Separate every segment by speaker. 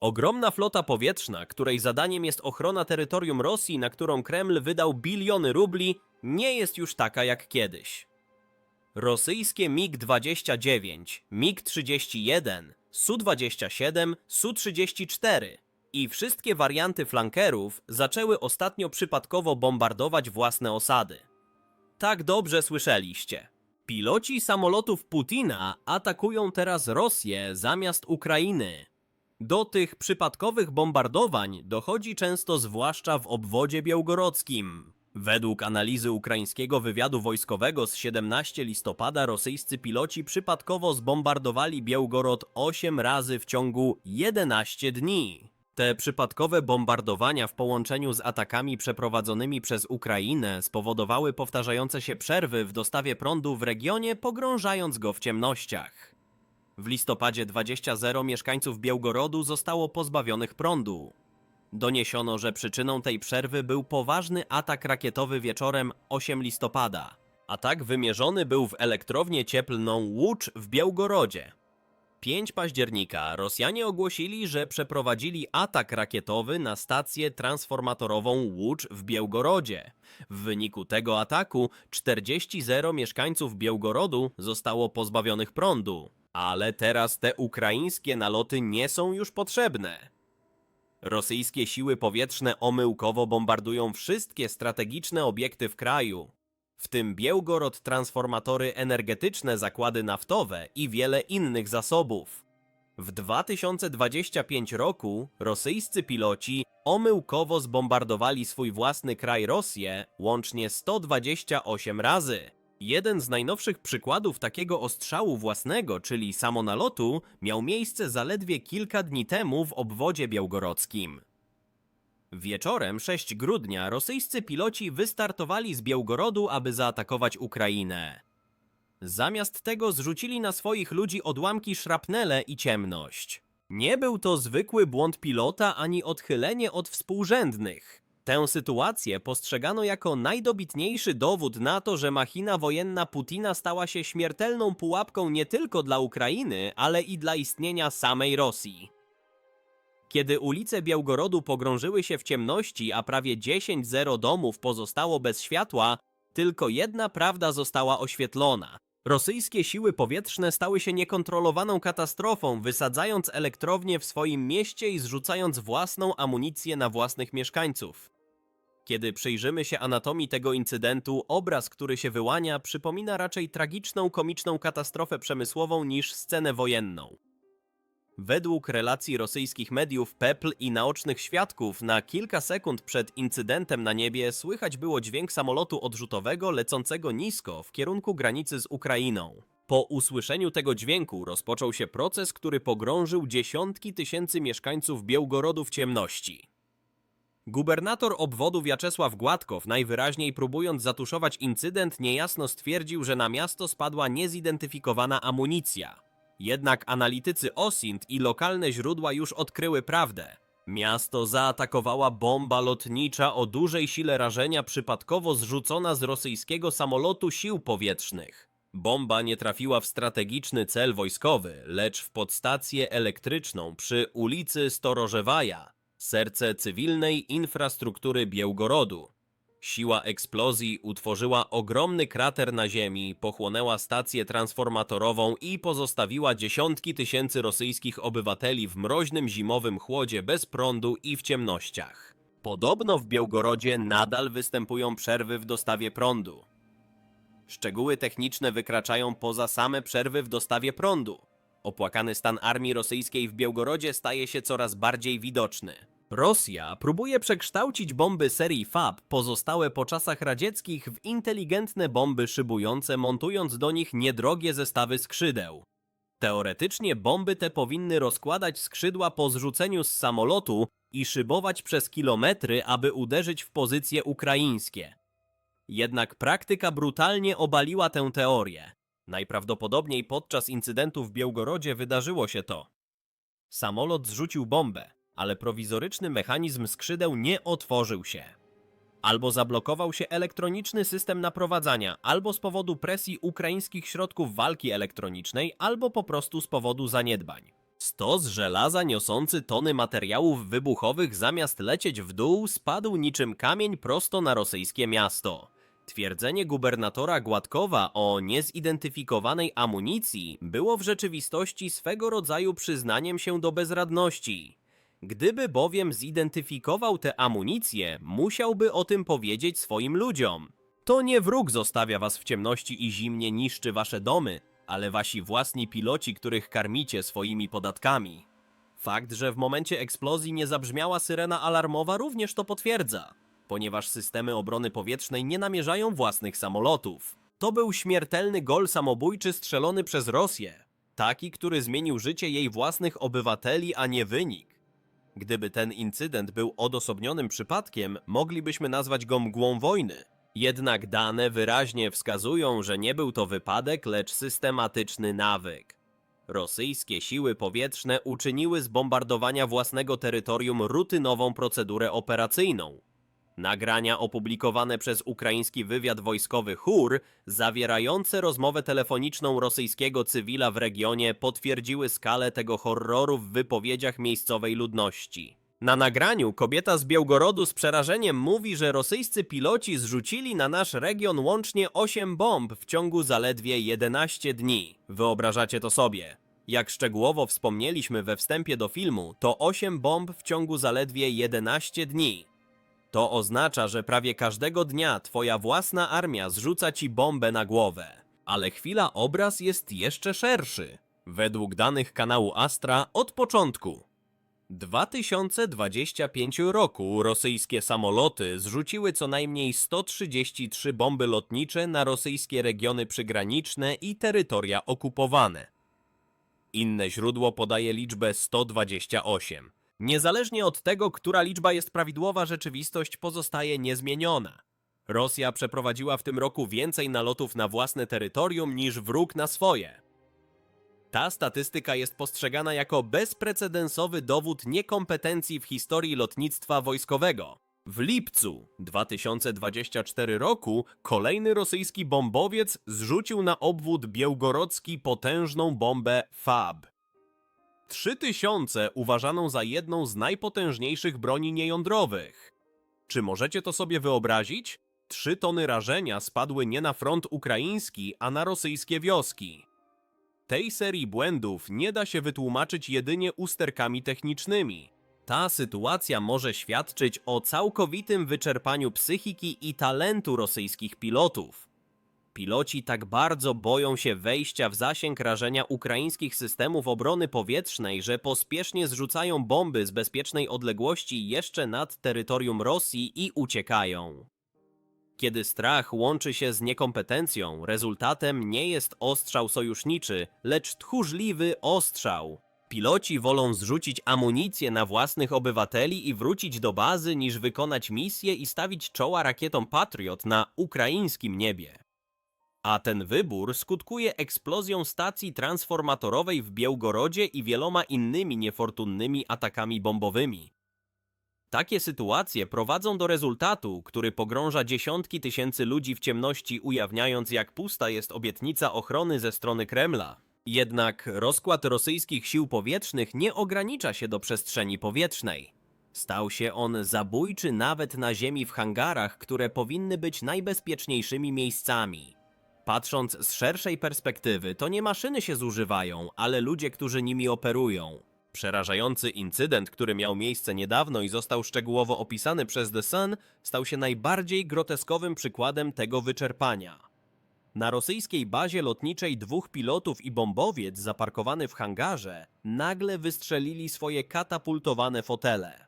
Speaker 1: Ogromna flota powietrzna, której zadaniem jest ochrona terytorium Rosji, na którą Kreml wydał biliony rubli, nie jest już taka jak kiedyś. Rosyjskie MiG-29, MiG-31, Su-27, Su-34 i wszystkie warianty flankerów zaczęły ostatnio przypadkowo bombardować własne osady. Tak dobrze słyszeliście. Piloci samolotów Putina atakują teraz Rosję zamiast Ukrainy. Do tych przypadkowych bombardowań dochodzi często zwłaszcza w obwodzie białgorodzkim. Według analizy ukraińskiego wywiadu wojskowego z 17 listopada rosyjscy piloci przypadkowo zbombardowali Białgorod 8 razy w ciągu 11 dni. Te przypadkowe bombardowania w połączeniu z atakami przeprowadzonymi przez Ukrainę spowodowały powtarzające się przerwy w dostawie prądu w regionie, pogrążając go w ciemnościach. W listopadzie 20.0 mieszkańców Białgorodu zostało pozbawionych prądu. Doniesiono, że przyczyną tej przerwy był poważny atak rakietowy wieczorem 8 listopada. Atak wymierzony był w elektrownię cieplną Łucz w Białgorodzie. 5 października Rosjanie ogłosili, że przeprowadzili atak rakietowy na stację transformatorową Łucz w Białgorodzie. W wyniku tego ataku 40 mieszkańców Białgorodu zostało pozbawionych prądu. Ale teraz te ukraińskie naloty nie są już potrzebne. Rosyjskie siły powietrzne omyłkowo bombardują wszystkie strategiczne obiekty w kraju, w tym Białgorod transformatory energetyczne, zakłady naftowe i wiele innych zasobów. W 2025 roku rosyjscy piloci omyłkowo zbombardowali swój własny kraj Rosję łącznie 128 razy. Jeden z najnowszych przykładów takiego ostrzału własnego, czyli samonalotu, miał miejsce zaledwie kilka dni temu w obwodzie białgorodzkim. Wieczorem 6 grudnia rosyjscy piloci wystartowali z Białgorodu, aby zaatakować Ukrainę. Zamiast tego zrzucili na swoich ludzi odłamki szrapnele i ciemność. Nie był to zwykły błąd pilota ani odchylenie od współrzędnych. Tę sytuację postrzegano jako najdobitniejszy dowód na to, że machina wojenna Putina stała się śmiertelną pułapką nie tylko dla Ukrainy, ale i dla istnienia samej Rosji. Kiedy ulice Białgorodu pogrążyły się w ciemności, a prawie 10 zero domów pozostało bez światła, tylko jedna prawda została oświetlona. Rosyjskie siły powietrzne stały się niekontrolowaną katastrofą, wysadzając elektrownie w swoim mieście i zrzucając własną amunicję na własnych mieszkańców. Kiedy przyjrzymy się anatomii tego incydentu, obraz, który się wyłania, przypomina raczej tragiczną, komiczną katastrofę przemysłową niż scenę wojenną. Według relacji rosyjskich mediów Pepl i naocznych świadków, na kilka sekund przed incydentem na niebie słychać było dźwięk samolotu odrzutowego lecącego nisko w kierunku granicy z Ukrainą. Po usłyszeniu tego dźwięku rozpoczął się proces, który pogrążył dziesiątki tysięcy mieszkańców Białgorodu w ciemności. Gubernator obwodu Wiaczesław Gładkow, najwyraźniej próbując zatuszować incydent, niejasno stwierdził, że na miasto spadła niezidentyfikowana amunicja. Jednak analitycy OSINT i lokalne źródła już odkryły prawdę. Miasto zaatakowała bomba lotnicza o dużej sile rażenia przypadkowo zrzucona z rosyjskiego samolotu sił powietrznych. Bomba nie trafiła w strategiczny cel wojskowy, lecz w podstację elektryczną przy ulicy Storożewaja, serce cywilnej infrastruktury Białgorodu. Siła eksplozji utworzyła ogromny krater na ziemi, pochłonęła stację transformatorową i pozostawiła dziesiątki tysięcy rosyjskich obywateli w mroźnym zimowym chłodzie bez prądu i w ciemnościach. Podobno w Białgorodzie nadal występują przerwy w dostawie prądu. Szczegóły techniczne wykraczają poza same przerwy w dostawie prądu. Opłakany stan armii rosyjskiej w Białgorodzie staje się coraz bardziej widoczny. Rosja próbuje przekształcić bomby serii FAB pozostałe po czasach radzieckich w inteligentne bomby szybujące, montując do nich niedrogie zestawy skrzydeł. Teoretycznie bomby te powinny rozkładać skrzydła po zrzuceniu z samolotu i szybować przez kilometry, aby uderzyć w pozycje ukraińskie. Jednak praktyka brutalnie obaliła tę teorię. Najprawdopodobniej podczas incydentu w Białgorodzie wydarzyło się to. Samolot zrzucił bombę, ale prowizoryczny mechanizm skrzydeł nie otworzył się. Albo zablokował się elektroniczny system naprowadzania, albo z powodu presji ukraińskich środków walki elektronicznej, albo po prostu z powodu zaniedbań. Stos żelaza niosący tony materiałów wybuchowych zamiast lecieć w dół spadł niczym kamień prosto na rosyjskie miasto. Twierdzenie gubernatora Gładkowa o niezidentyfikowanej amunicji było w rzeczywistości swego rodzaju przyznaniem się do bezradności. Gdyby bowiem zidentyfikował tę amunicję, musiałby o tym powiedzieć swoim ludziom. To nie wróg zostawia was w ciemności i zimnie niszczy wasze domy, ale wasi własni piloci, których karmicie swoimi podatkami. Fakt, że w momencie eksplozji nie zabrzmiała syrena alarmowa również to potwierdza, ponieważ systemy obrony powietrznej nie namierzają własnych samolotów. To był śmiertelny gol samobójczy strzelony przez Rosję, taki, który zmienił życie jej własnych obywateli, a nie wynik. Gdyby ten incydent był odosobnionym przypadkiem, moglibyśmy nazwać go mgłą wojny. Jednak dane wyraźnie wskazują, że nie był to wypadek, lecz systematyczny nawyk. Rosyjskie siły powietrzne uczyniły z bombardowania własnego terytorium rutynową procedurę operacyjną. Nagrania opublikowane przez ukraiński wywiad wojskowy HUR, zawierające rozmowę telefoniczną rosyjskiego cywila w regionie, potwierdziły skalę tego horroru w wypowiedziach miejscowej ludności. Na nagraniu kobieta z Białgorodu z przerażeniem mówi, że rosyjscy piloci zrzucili na nasz region łącznie 8 bomb w ciągu zaledwie 11 dni. Wyobrażacie to sobie? Jak szczegółowo wspomnieliśmy we wstępie do filmu, to 8 bomb w ciągu zaledwie 11 dni. To oznacza, że prawie każdego dnia twoja własna armia zrzuca ci bombę na głowę. Ale chwila obraz jest jeszcze szerszy. Według danych kanału Astra od początku. 2025 roku rosyjskie samoloty zrzuciły co najmniej 133 bomby lotnicze na rosyjskie regiony przygraniczne i terytoria okupowane. Inne źródło podaje liczbę 128. Niezależnie od tego, która liczba jest prawidłowa, rzeczywistość pozostaje niezmieniona. Rosja przeprowadziła w tym roku więcej nalotów na własne terytorium niż wróg na swoje. Ta statystyka jest postrzegana jako bezprecedensowy dowód niekompetencji w historii lotnictwa wojskowego. W lipcu 2024 roku kolejny rosyjski bombowiec zrzucił na obwód białgorodzki potężną bombę FAB. 3000 uważaną za jedną z najpotężniejszych broni niejądrowych. Czy możecie to sobie wyobrazić? Trzy tony rażenia spadły nie na front ukraiński, a na rosyjskie wioski. Tej serii błędów nie da się wytłumaczyć jedynie usterkami technicznymi. Ta sytuacja może świadczyć o całkowitym wyczerpaniu psychiki i talentu rosyjskich pilotów. Piloci tak bardzo boją się wejścia w zasięg rażenia ukraińskich systemów obrony powietrznej, że pospiesznie zrzucają bomby z bezpiecznej odległości jeszcze nad terytorium Rosji i uciekają. Kiedy strach łączy się z niekompetencją, rezultatem nie jest ostrzał sojuszniczy, lecz tchórzliwy ostrzał. Piloci wolą zrzucić amunicję na własnych obywateli i wrócić do bazy, niż wykonać misję i stawić czoła rakietom Patriot na ukraińskim niebie. A ten wybór skutkuje eksplozją stacji transformatorowej w Białgorodzie i wieloma innymi niefortunnymi atakami bombowymi. Takie sytuacje prowadzą do rezultatu, który pogrąża dziesiątki tysięcy ludzi w ciemności, ujawniając jak pusta jest obietnica ochrony ze strony Kremla. Jednak rozkład rosyjskich sił powietrznych nie ogranicza się do przestrzeni powietrznej. Stał się on zabójczy nawet na ziemi w hangarach, które powinny być najbezpieczniejszymi miejscami. Patrząc z szerszej perspektywy, to nie maszyny się zużywają, ale ludzie, którzy nimi operują. Przerażający incydent, który miał miejsce niedawno i został szczegółowo opisany przez The Sun, stał się najbardziej groteskowym przykładem tego wyczerpania. Na rosyjskiej bazie lotniczej dwóch pilotów i bombowiec zaparkowany w hangarze nagle wystrzelili swoje katapultowane fotele.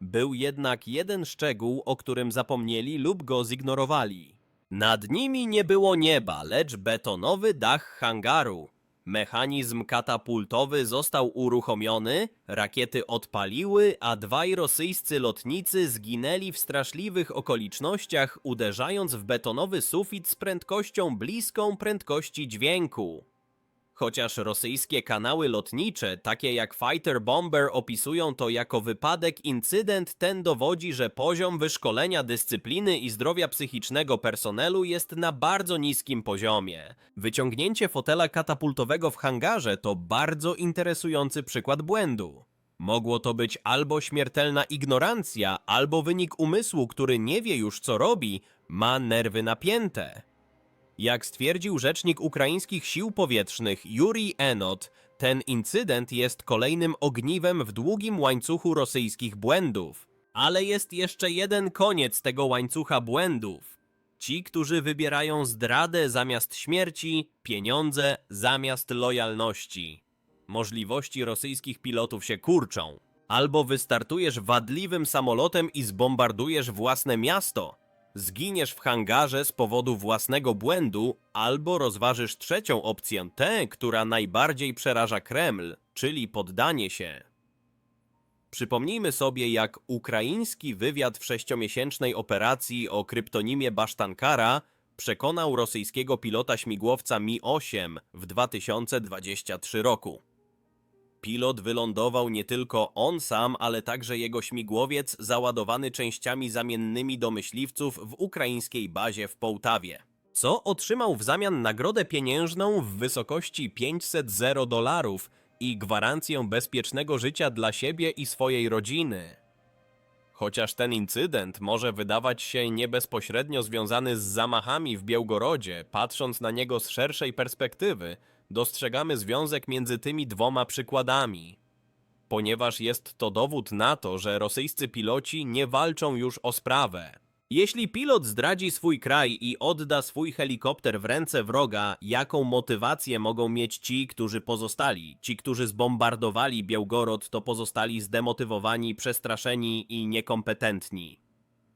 Speaker 1: Był jednak jeden szczegół, o którym zapomnieli lub go zignorowali. Nad nimi nie było nieba, lecz betonowy dach hangaru. Mechanizm katapultowy został uruchomiony, rakiety odpaliły, a dwaj rosyjscy lotnicy zginęli w straszliwych okolicznościach, uderzając w betonowy sufit z prędkością bliską prędkości dźwięku. Chociaż rosyjskie kanały lotnicze, takie jak Fighter Bomber, opisują to jako wypadek, incydent ten dowodzi, że poziom wyszkolenia, dyscypliny i zdrowia psychicznego personelu jest na bardzo niskim poziomie. Wyciągnięcie fotela katapultowego w hangarze to bardzo interesujący przykład błędu. Mogło to być albo śmiertelna ignorancja, albo wynik umysłu, który nie wie już co robi, ma nerwy napięte. Jak stwierdził rzecznik ukraińskich sił powietrznych Yuri Enot, ten incydent jest kolejnym ogniwem w długim łańcuchu rosyjskich błędów. Ale jest jeszcze jeden koniec tego łańcucha błędów. Ci, którzy wybierają zdradę zamiast śmierci, pieniądze zamiast lojalności. Możliwości rosyjskich pilotów się kurczą. Albo wystartujesz wadliwym samolotem i zbombardujesz własne miasto, zginiesz w hangarze z powodu własnego błędu, albo rozważysz trzecią opcję, tę, która najbardziej przeraża Kreml, czyli poddanie się. Przypomnijmy sobie, jak ukraiński wywiad w sześciomiesięcznej operacji o kryptonimie Basztankara przekonał rosyjskiego pilota śmigłowca Mi-8 w 2023 roku. Pilot wylądował nie tylko on sam, ale także jego śmigłowiec załadowany częściami zamiennymi do myśliwców w ukraińskiej bazie w Połtawie. Co otrzymał w zamian nagrodę pieniężną w wysokości 500 zero dolarów i gwarancję bezpiecznego życia dla siebie i swojej rodziny. Chociaż ten incydent może wydawać się nie bezpośrednio związany z zamachami w Białgorodzie, patrząc na niego z szerszej perspektywy, dostrzegamy związek między tymi dwoma przykładami. Ponieważ jest to dowód na to, że rosyjscy piloci nie walczą już o sprawę. Jeśli pilot zdradzi swój kraj i odda swój helikopter w ręce wroga, jaką motywację mogą mieć ci, którzy pozostali? Ci, którzy zbombardowali Białgorod, to pozostali zdemotywowani, przestraszeni i niekompetentni.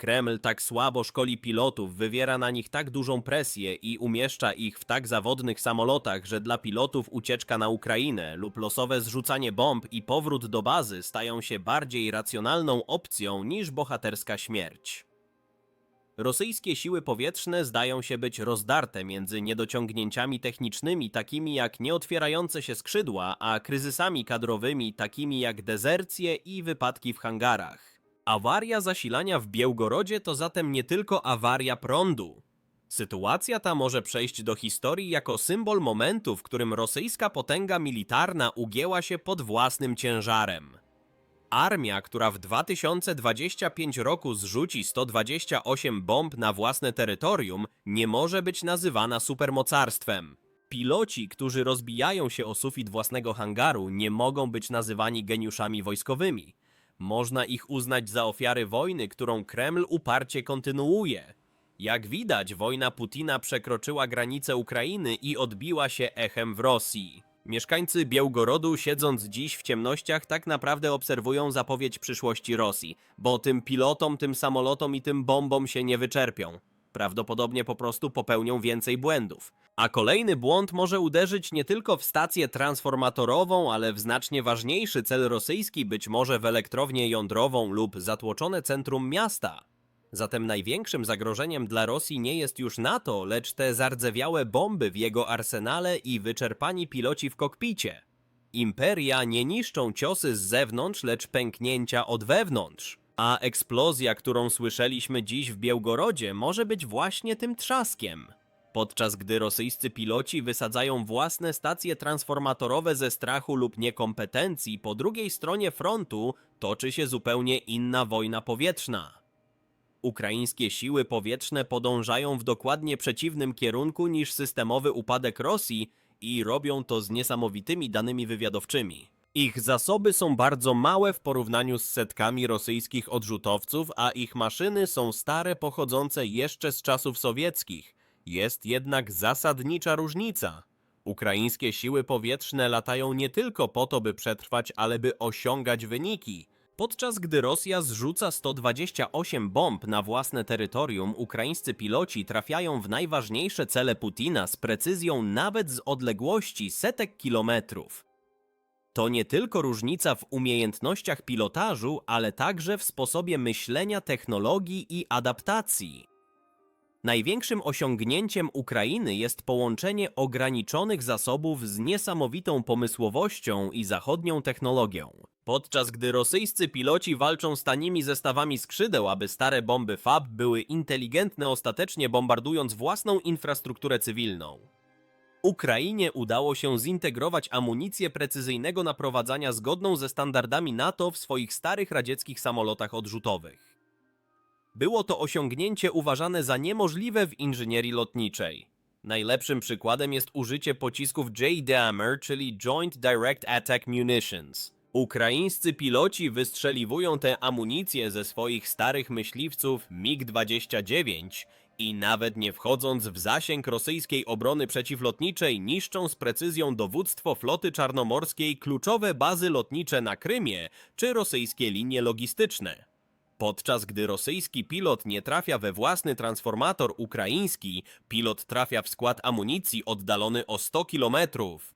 Speaker 1: Kreml tak słabo szkoli pilotów, wywiera na nich tak dużą presję i umieszcza ich w tak zawodnych samolotach, że dla pilotów ucieczka na Ukrainę lub losowe zrzucanie bomb i powrót do bazy stają się bardziej racjonalną opcją niż bohaterska śmierć. Rosyjskie siły powietrzne zdają się być rozdarte między niedociągnięciami technicznymi takimi jak nieotwierające się skrzydła, a kryzysami kadrowymi takimi jak dezercje i wypadki w hangarach. Awaria zasilania w Białgorodzie to zatem nie tylko awaria prądu. Sytuacja ta może przejść do historii jako symbol momentu, w którym rosyjska potęga militarna ugięła się pod własnym ciężarem. Armia, która w 2025 roku zrzuci 128 bomb na własne terytorium, nie może być nazywana supermocarstwem. Piloci, którzy rozbijają się o sufit własnego hangaru, nie mogą być nazywani geniuszami wojskowymi. Można ich uznać za ofiary wojny, którą Kreml uparcie kontynuuje. Jak widać, wojna Putina przekroczyła granice Ukrainy i odbiła się echem w Rosji. Mieszkańcy Białgorodu, siedząc dziś w ciemnościach, tak naprawdę obserwują zapowiedź przyszłości Rosji, bo tym pilotom, tym samolotom i tym bombom się nie wyczerpią. Prawdopodobnie po prostu popełnią więcej błędów. A kolejny błąd może uderzyć nie tylko w stację transformatorową, ale w znacznie ważniejszy cel rosyjski, być może w elektrownię jądrową lub zatłoczone centrum miasta. Zatem największym zagrożeniem dla Rosji nie jest już NATO, lecz te zardzewiałe bomby w jego arsenale i wyczerpani piloci w kokpicie. Imperia nie niszczą ciosy z zewnątrz, lecz pęknięcia od wewnątrz. A eksplozja, którą słyszeliśmy dziś w Białgorodzie, może być właśnie tym trzaskiem. Podczas gdy rosyjscy piloci wysadzają własne stacje transformatorowe ze strachu lub niekompetencji, po drugiej stronie frontu toczy się zupełnie inna wojna powietrzna. Ukraińskie siły powietrzne podążają w dokładnie przeciwnym kierunku niż systemowy upadek Rosji i robią to z niesamowitymi danymi wywiadowczymi. Ich zasoby są bardzo małe w porównaniu z setkami rosyjskich odrzutowców, a ich maszyny są stare pochodzące jeszcze z czasów sowieckich. Jest jednak zasadnicza różnica. Ukraińskie siły powietrzne latają nie tylko po to, by przetrwać, ale by osiągać wyniki. Podczas gdy Rosja zrzuca 128 bomb na własne terytorium, ukraińscy piloci trafiają w najważniejsze cele Putina z precyzją nawet z odległości setek kilometrów. To nie tylko różnica w umiejętnościach pilotażu, ale także w sposobie myślenia, technologii i adaptacji. Największym osiągnięciem Ukrainy jest połączenie ograniczonych zasobów z niesamowitą pomysłowością i zachodnią technologią. Podczas gdy rosyjscy piloci walczą z tanimi zestawami skrzydeł, aby stare bomby FAB były inteligentne ostatecznie bombardując własną infrastrukturę cywilną. Ukrainie udało się zintegrować amunicję precyzyjnego naprowadzania zgodną ze standardami NATO w swoich starych radzieckich samolotach odrzutowych. Było to osiągnięcie uważane za niemożliwe w inżynierii lotniczej. Najlepszym przykładem jest użycie pocisków JDAMR, czyli Joint Direct Attack Munitions. Ukraińscy piloci wystrzeliwują tę amunicję ze swoich starych myśliwców MiG-29 i nawet nie wchodząc w zasięg rosyjskiej obrony przeciwlotniczej niszczą z precyzją dowództwo floty czarnomorskiej kluczowe bazy lotnicze na Krymie czy rosyjskie linie logistyczne. Podczas gdy rosyjski pilot nie trafia we własny transformator ukraiński, pilot trafia w skład amunicji oddalony o 100 kilometrów.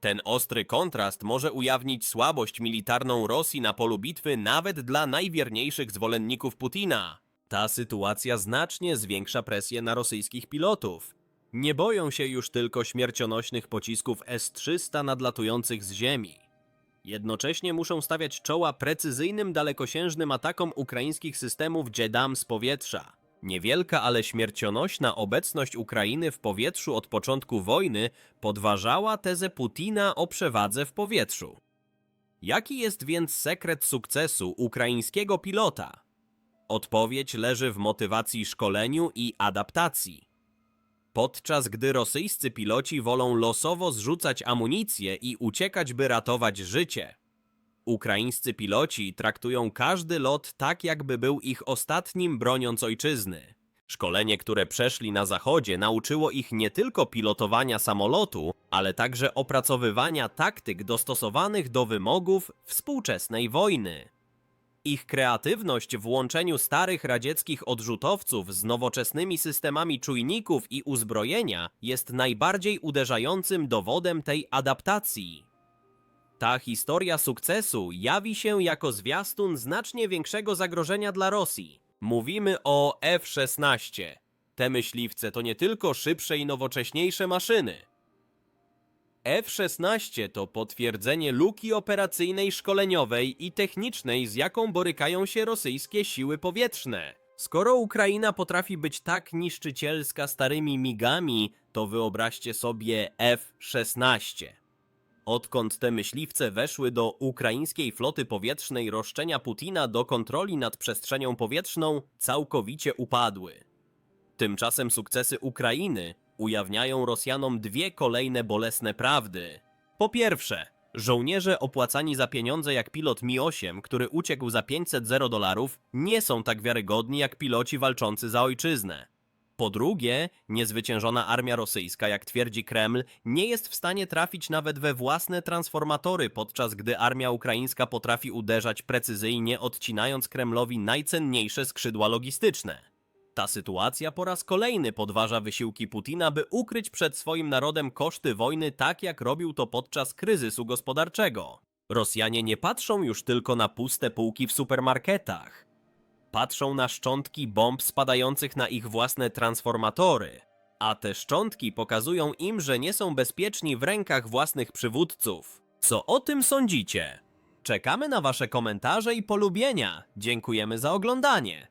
Speaker 1: Ten ostry kontrast może ujawnić słabość militarną Rosji na polu bitwy nawet dla najwierniejszych zwolenników Putina. Ta sytuacja znacznie zwiększa presję na rosyjskich pilotów. Nie boją się już tylko śmiercionośnych pocisków S-300 nadlatujących z ziemi. Jednocześnie muszą stawiać czoła precyzyjnym dalekosiężnym atakom ukraińskich systemów JEDAM z powietrza. Niewielka, ale śmiercionośna obecność Ukrainy w powietrzu od początku wojny podważała tezę Putina o przewadze w powietrzu. Jaki jest więc sekret sukcesu ukraińskiego pilota? Odpowiedź leży w motywacji szkoleniu i adaptacji. Podczas gdy rosyjscy piloci wolą losowo zrzucać amunicję i uciekać, by ratować życie, ukraińscy piloci traktują każdy lot tak, jakby był ich ostatnim broniąc ojczyzny. Szkolenie, które przeszli na zachodzie, nauczyło ich nie tylko pilotowania samolotu, ale także opracowywania taktyk dostosowanych do wymogów współczesnej wojny. Ich kreatywność w łączeniu starych radzieckich odrzutowców z nowoczesnymi systemami czujników i uzbrojenia jest najbardziej uderzającym dowodem tej adaptacji. Ta historia sukcesu jawi się jako zwiastun znacznie większego zagrożenia dla Rosji. Mówimy o F-16. Te myśliwce to nie tylko szybsze i nowocześniejsze maszyny. F-16 to potwierdzenie luki operacyjnej, szkoleniowej i technicznej, z jaką borykają się rosyjskie siły powietrzne. Skoro Ukraina potrafi być tak niszczycielska starymi migami, to wyobraźcie sobie F-16. Odkąd te myśliwce weszły do ukraińskiej floty powietrznej, roszczenia Putina do kontroli nad przestrzenią powietrzną całkowicie upadły. Tymczasem sukcesy Ukrainy ujawniają Rosjanom dwie kolejne bolesne prawdy. Po pierwsze, żołnierze opłacani za pieniądze jak pilot Mi-8, który uciekł za 500 dolarów, nie są tak wiarygodni jak piloci walczący za ojczyznę. Po drugie, niezwyciężona armia rosyjska, jak twierdzi Kreml, nie jest w stanie trafić nawet we własne transformatory, podczas gdy armia ukraińska potrafi uderzać precyzyjnie, odcinając Kremlowi najcenniejsze skrzydła logistyczne. Ta sytuacja po raz kolejny podważa wysiłki Putina, by ukryć przed swoim narodem koszty wojny tak, jak robił to podczas kryzysu gospodarczego. Rosjanie nie patrzą już tylko na puste półki w supermarketach. Patrzą na szczątki bomb spadających na ich własne transformatory. A te szczątki pokazują im, że nie są bezpieczni w rękach własnych przywódców. Co o tym sądzicie? Czekamy na Wasze komentarze i polubienia. Dziękujemy za oglądanie.